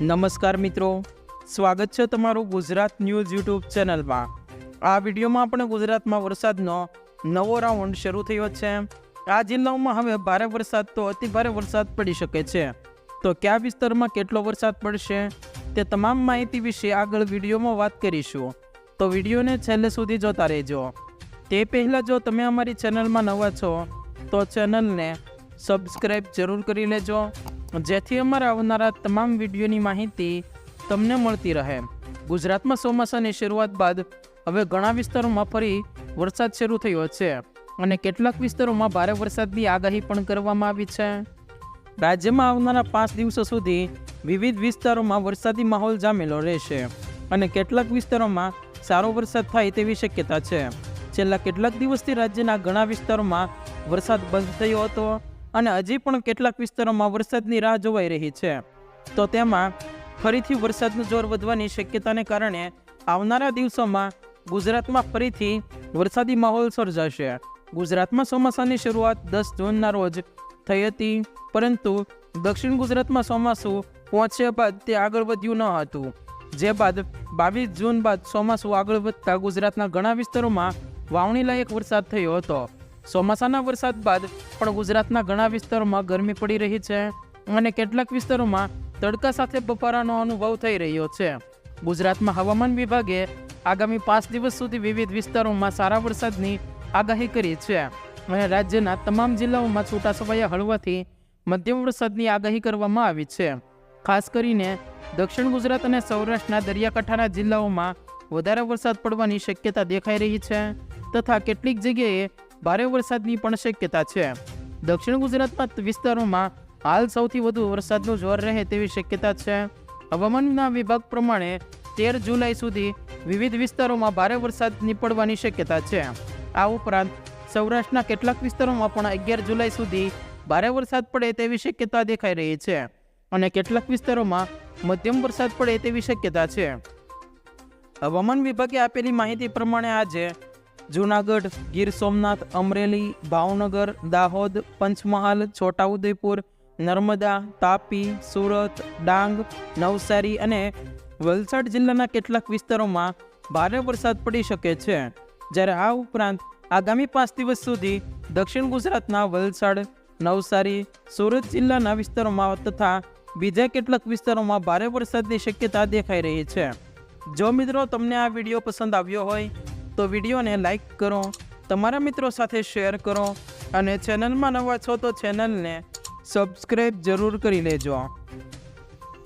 નમસ્કાર મિત્રો. સ્વાગત છે તમારું ગુજરાત ન્યૂઝ યુટ્યુબ ચેનલમાં. આ વિડીયોમાં આપણે ગુજરાતમાં વરસાદનો નવો રાઉન્ડ શરૂ થયો છે. આ જિલ્લાઓમાં હવે ભારે વરસાદ તો અતિ ભારે વરસાદ પડી શકે છે. તો કયા વિસ્તારમાં કેટલો વરસાદ પડશે તે તમામ માહિતી વિશે આગળ વિડીયોમાં વાત કરીશું. તો વિડીયોને છેલ્લે સુધી જોતા રહેજો. તે પહેલાં જો તમે અમારી ચેનલમાં નવા છો, તો ચેનલને સબસ્ક્રાઈબ જરૂર કરી લેજો. જેથી અમારા આવનારા તમામ વિડીયોની માહિતી તમને મળતી રહે. ગુજરાતમાં ચોમાસાની શરૂઆત બાદ હવે ઘણા વિસ્તારોમાં ફરી વરસાદ શરૂ થયો છે અને કેટલાક વિસ્તારોમાં ભારે વરસાદની આગાહી પણ કરવામાં આવી છે. રાજ્યમાં આવનારા પાંચ દિવસો સુધી વિવિધ વિસ્તારોમાં વરસાદી માહોલ જામેલો રહેશે અને કેટલાક વિસ્તારોમાં સારો વરસાદ થાય તેવી શક્યતા છે. છેલ્લા કેટલાક દિવસથી રાજ્યના ઘણા વિસ્તારોમાં વરસાદ બંધ થયો હતો. અને હજી પણ કેટલાક વિસ્તારોમાં વરસાદની રાહ જોવાઈ રહી છે. તો તેમાં ફરીથી વરસાદનું જોર વધવાની શક્યતાને કારણે આવનારા દિવસોમાં ગુજરાતમાં ફરીથી વરસાદી માહોલ સર્જાશે. ગુજરાતમાં ચોમાસાની શરૂઆત દસ જૂનના રોજ થઈ હતી, પરંતુ દક્ષિણ ગુજરાતમાં ચોમાસું પહોંચ્યા બાદ તે આગળ વધ્યું ન હતું. જે બાદ બાવીસ જૂન બાદ ચોમાસું આગળ વધતા ગુજરાતના ઘણા વિસ્તારોમાં વાવણીલાયક વરસાદ થયો હતો. ચોમાસાના વરસાદ બાદ પણ ગુજરાતના ઘણા વિસ્તારોમાં ગરમી પડી રહી છે અને કેટલાક વિસ્તારોમાં તડકા સાથે બફારાનો અનુભવ થઈ રહ્યો છે. ગુજરાતમાં હવામાન વિભાગે આગામી પાંચ દિવસ સુધી વિવિધ વિસ્તારોમાં સારા વરસાદની આગાહી કરી છે અને રાજ્યના તમામ જિલ્લાઓમાં છૂટાછવાયા હળવાથી મધ્યમ વરસાદની આગાહી કરવામાં આવી છે. ખાસ કરીને દક્ષિણ ગુજરાત અને સૌરાષ્ટ્રના દરિયાકાંઠાના જિલ્લાઓમાં વધારે વરસાદ પડવાની શક્યતા દેખાઈ રહી છે તથા કેટલીક જગ્યાએ ભારે વરસાદની પણ શક્યતા છે. દક્ષિણ ગુજરાતના વિસ્તારોમાં હાલ સૌથી વધુ વરસાદનું જોર રહે તેવી શક્યતા છે. હવામાનના વિભાગ પ્રમાણે તેર જુલાઈ સુધી વિવિધ વિસ્તારોમાં ભારે વરસાદ નીપડવાની શક્યતા છે. આ ઉપરાંત સૌરાષ્ટ્રના કેટલાક વિસ્તારોમાં પણ અગિયાર જુલાઈ સુધી ભારે વરસાદ પડે તેવી શક્યતા દેખાઈ રહી છે અને કેટલાક વિસ્તારોમાં મધ્યમ વરસાદ પડે તેવી શક્યતા છે. હવામાન વિભાગે આપેલી માહિતી પ્રમાણે આજે જૂનાગઢ, ગીર સોમનાથ, અમરેલી, ભાવનગર, દાહોદ, પંચમહાલ, છોટાઉદેપુર, નર્મદા, તાપી, સુરત, ડાંગ, નવસારી અને વલસાડ જિલ્લાના કેટલાક વિસ્તારોમાં ભારે વરસાદ પડી શકે છે. જ્યારે આ ઉપરાંત આગામી પાંચ દિવસ સુધી દક્ષિણ ગુજરાતના વલસાડ, નવસારી, સુરત જિલ્લાના વિસ્તારોમાં તથા બીજા કેટલાક વિસ્તારોમાં ભારે વરસાદની શક્યતા દેખાઈ રહી છે. જો મિત્રો તમને આ વીડિયો પસંદ આવ્યો હોય તો વિડીયોને લાઇક કરો, તમારા મિત્રો સાથે શેર કરો અને ચેનલમાં નવા છો તો ચેનલને સબસ્ક્રાઈબ જરૂર કરી લેજો.